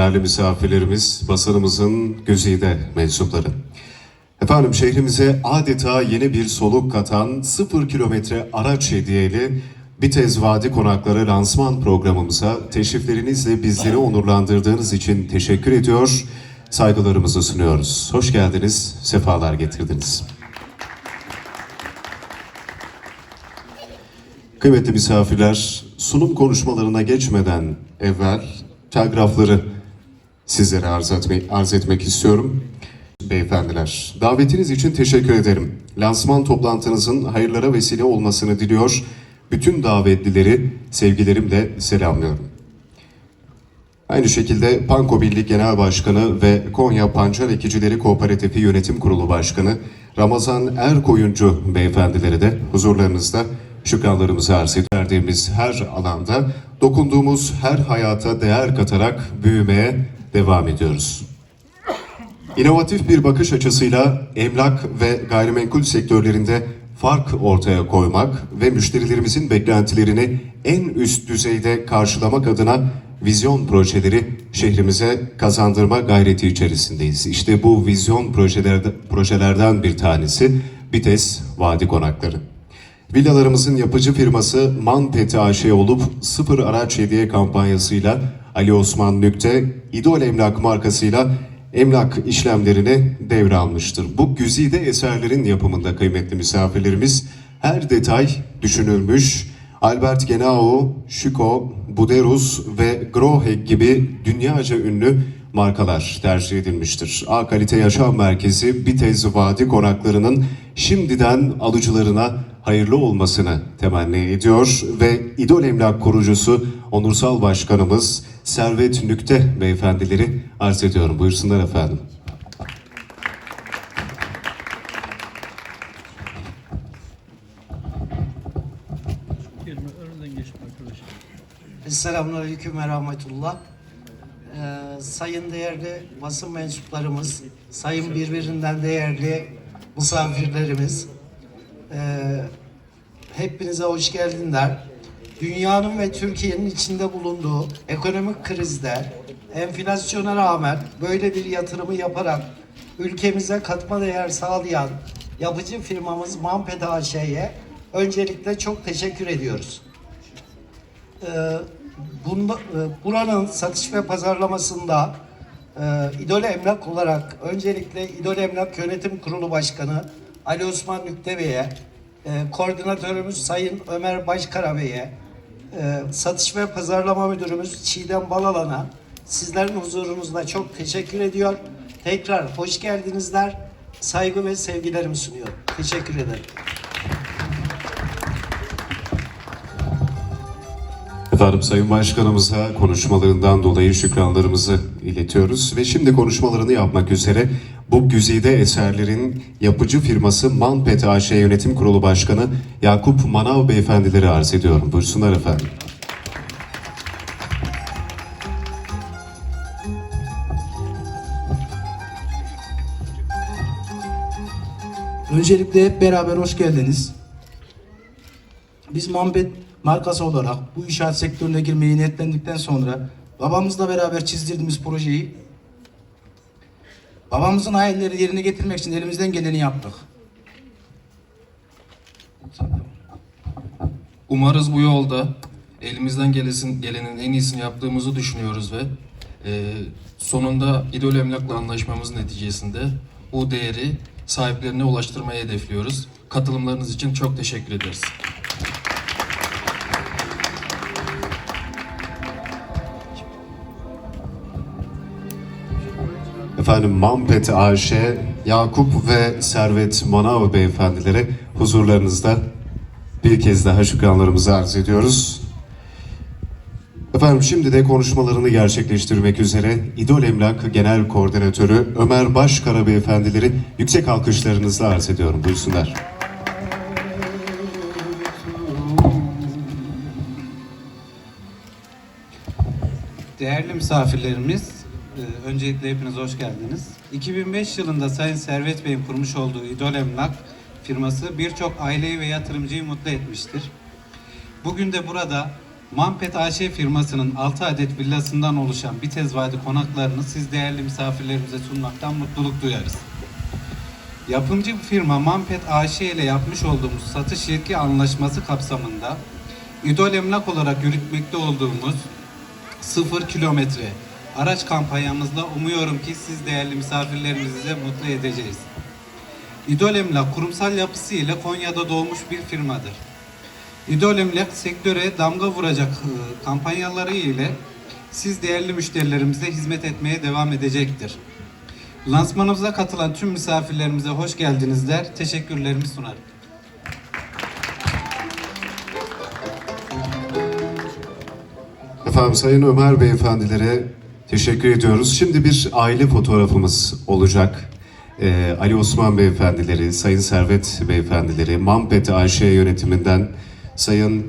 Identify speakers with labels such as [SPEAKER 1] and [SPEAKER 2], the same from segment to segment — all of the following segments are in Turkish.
[SPEAKER 1] değerli misafirlerimiz, basınımızın güzide mensupları. Efendim şehrimize adeta yeni bir soluk katan sıfır kilometre araç hediyeli Bitez Vadi Konakları lansman programımıza teşriflerinizle bizleri onurlandırdığınız için teşekkür ediyor, saygılarımızı sunuyoruz. Hoş geldiniz, sefalar getirdiniz. Kıymetli misafirler, sunum konuşmalarına geçmeden evvel telgrafları sizlere arz, etme, arz etmek istiyorum. Beyefendiler, davetiniz için teşekkür ederim. Lansman toplantınızın hayırlara vesile olmasını diliyor. Bütün davetlileri sevgilerimle selamlıyorum. Aynı şekilde Panko Birlik Genel Başkanı ve Konya Pancar Ekicileri Kooperatifi Yönetim Kurulu Başkanı Ramazan Erkoyuncu beyefendileri de huzurlarınızda şükranlarımızı arz. Verdiğimiz her alanda dokunduğumuz her hayata değer katarak büyümeye devam ediyoruz. İnovatif bir bakış açısıyla emlak ve gayrimenkul sektörlerinde fark ortaya koymak ve müşterilerimizin beklentilerini en üst düzeyde karşılamak adına vizyon projeleri şehrimize kazandırma gayreti içerisindeyiz. İşte bu vizyon projelerde, projelerden bir tanesi Bites Vadi Konakları. Villalarımızın yapıcı firması Manpet AŞ olup sıfır araç hediye kampanyasıyla Ali Osman Nükte, İdol Emlak markasıyla emlak işlemlerini devralmıştır. Bu güzide eserlerin yapımında kıymetli misafirlerimiz her detay düşünülmüş. Albert Genau, Schüko, Buderus ve Grohek gibi dünyaca ünlü markalar tercih edilmiştir. A Kalite Yaşam Merkezi Bitez Vadi konaklarının şimdiden alıcılarına hayırlı olmasını temenni ediyor ve İdol Emlak kurucusu Onursal Başkanımız Servet Nükte beyefendileri arz ediyorum. Buyursunlar efendim.
[SPEAKER 2] Selamünaleyküm ve rahmetullah. Ee, sayın değerli basın mensuplarımız, sayın birbirinden değerli misafirlerimiz, ee, hepinize hoş geldinler. Dünyanın ve Türkiye'nin içinde bulunduğu ekonomik krizde enflasyona rağmen böyle bir yatırımı yaparak ülkemize katma değer sağlayan yapıcı firmamız Mampet AŞ'ye öncelikle çok teşekkür ediyoruz. Ee, bunda, e, buranın satış ve pazarlamasında e, İdol Emlak olarak öncelikle İdol Emlak Yönetim Kurulu Başkanı Ali Osman Nükte Bey'e, e, koordinatörümüz Sayın Ömer Başkara Bey'e, satış ve pazarlama müdürümüz Çiğdem Balalan'a sizlerin huzurunuzda çok teşekkür ediyor. Tekrar hoş geldinizler. Saygı ve sevgilerimi sunuyorum. Teşekkür ederim.
[SPEAKER 1] Efendim Sayın Başkanımıza konuşmalarından dolayı şükranlarımızı iletiyoruz ve şimdi konuşmalarını yapmak üzere bu güzide eserlerin yapıcı firması Manpet AŞ Yönetim Kurulu Başkanı Yakup Manav Beyefendileri arz ediyorum. Buyursunlar efendim.
[SPEAKER 3] Öncelikle hep beraber hoş geldiniz. Biz Muhabbet markası olarak bu inşaat sektörüne girmeyi niyetlendikten sonra babamızla beraber çizdirdiğimiz projeyi babamızın hayalleri yerine getirmek için elimizden geleni yaptık.
[SPEAKER 4] Umarız bu yolda elimizden gelesin, gelenin en iyisini yaptığımızı düşünüyoruz ve e, sonunda İdol Emlak'la anlaşmamız neticesinde bu değeri sahiplerine ulaştırmayı hedefliyoruz. Katılımlarınız için çok teşekkür ederiz.
[SPEAKER 1] Efendim Manpet AŞ Yakup ve Servet Manav Beyefendilere huzurlarınızda bir kez daha şükranlarımızı arz ediyoruz. Efendim şimdi de konuşmalarını gerçekleştirmek üzere İdol Emlak Genel Koordinatörü Ömer Başkara Beyefendileri yüksek alkışlarınızla arz ediyorum. Buyursunlar.
[SPEAKER 5] Değerli misafirlerimiz, öncelikle hepiniz hoş geldiniz. 2005 yılında Sayın Servet Bey'in kurmuş olduğu İdol Emlak firması birçok aileyi ve yatırımcıyı mutlu etmiştir. Bugün de burada Mampet AŞ firmasının 6 adet villasından oluşan Bitez Vadi konaklarını siz değerli misafirlerimize sunmaktan mutluluk duyarız. Yapımcı firma Mampet AŞ ile yapmış olduğumuz satış yetki anlaşması kapsamında İdol Emlak olarak yürütmekte olduğumuz 0 kilometre araç kampanyamızla umuyorum ki siz değerli misafirlerimizi de mutlu edeceğiz. İdol Emlak kurumsal yapısı ile Konya'da doğmuş bir firmadır. İdol Emlak sektöre damga vuracak e, kampanyaları ile siz değerli müşterilerimize hizmet etmeye devam edecektir. Lansmanımıza katılan tüm misafirlerimize hoş geldiniz der. Teşekkürlerimi sunarım.
[SPEAKER 1] Efendim Sayın Ömer Beyefendilere teşekkür ediyoruz. Şimdi bir aile fotoğrafımız olacak. Ee, Ali Osman Beyefendileri, Sayın Servet Beyefendileri, Mampet AŞ yönetiminden Sayın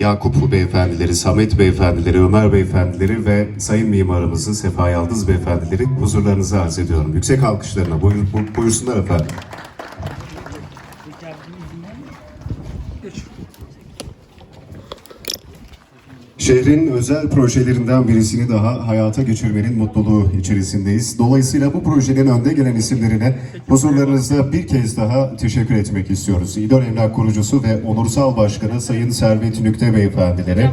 [SPEAKER 1] Yakup Beyefendileri, Samet Beyefendileri, Ömer Beyefendileri ve Sayın Mimarımızı Sefa Yaldız Beyefendileri huzurlarınıza arz ediyorum. Yüksek alkışlarına buyur- buyursunlar efendim. Şehrin özel projelerinden birisini daha hayata geçirmenin mutluluğu içerisindeyiz. Dolayısıyla bu projenin önde gelen isimlerine huzurlarınızda bir kez daha teşekkür etmek istiyoruz. İdol Emlak kurucusu ve onursal başkanı Sayın Servet Nükte Beyefendilere,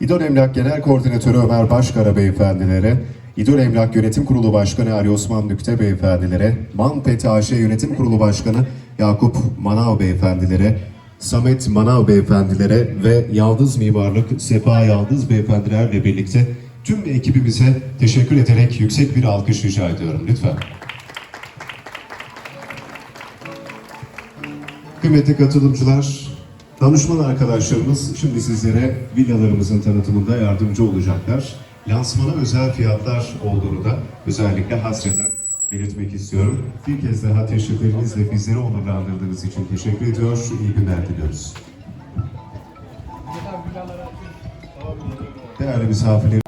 [SPEAKER 1] İdol Emlak Genel Koordinatörü Ömer Başkara Beyefendilere, İdol Emlak Yönetim Kurulu Başkanı Ali Osman Nükte Beyefendilere, Manpet AŞ Yönetim Kurulu Başkanı Yakup Manav Beyefendilere, Samet Manav Beyefendilere ve Yaldız Mimarlık Sefa Yaldız Beyefendilerle birlikte tüm ekibimize teşekkür ederek yüksek bir alkış rica ediyorum lütfen. Kıymetli katılımcılar, danışman arkadaşlarımız şimdi sizlere villalarımızın tanıtımında yardımcı olacaklar. Lansmana özel fiyatlar olduğunu da özellikle hasreten belirtmek istiyorum. Bir kez daha teşriflerinizle bizleri onurlandırdığınız için teşekkür ediyor. İyi günler diliyoruz. Değerli misafirler.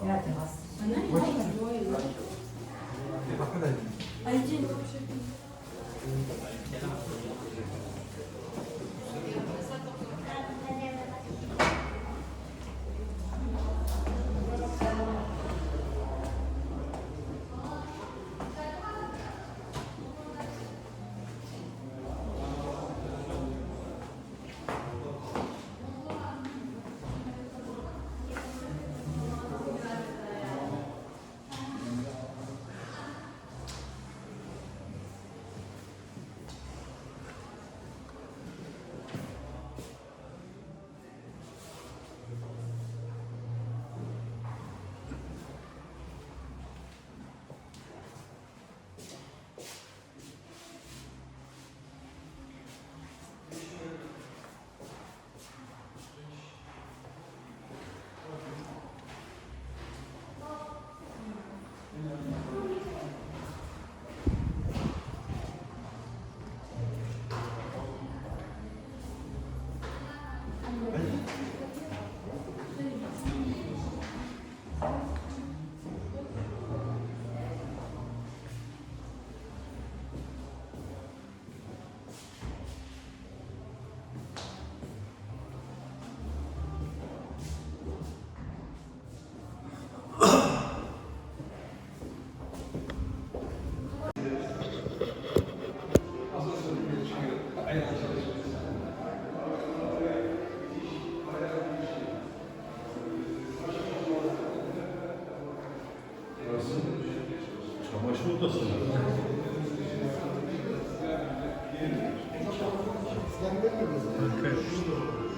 [SPEAKER 6] П'яте вас. Harika yapmışlar.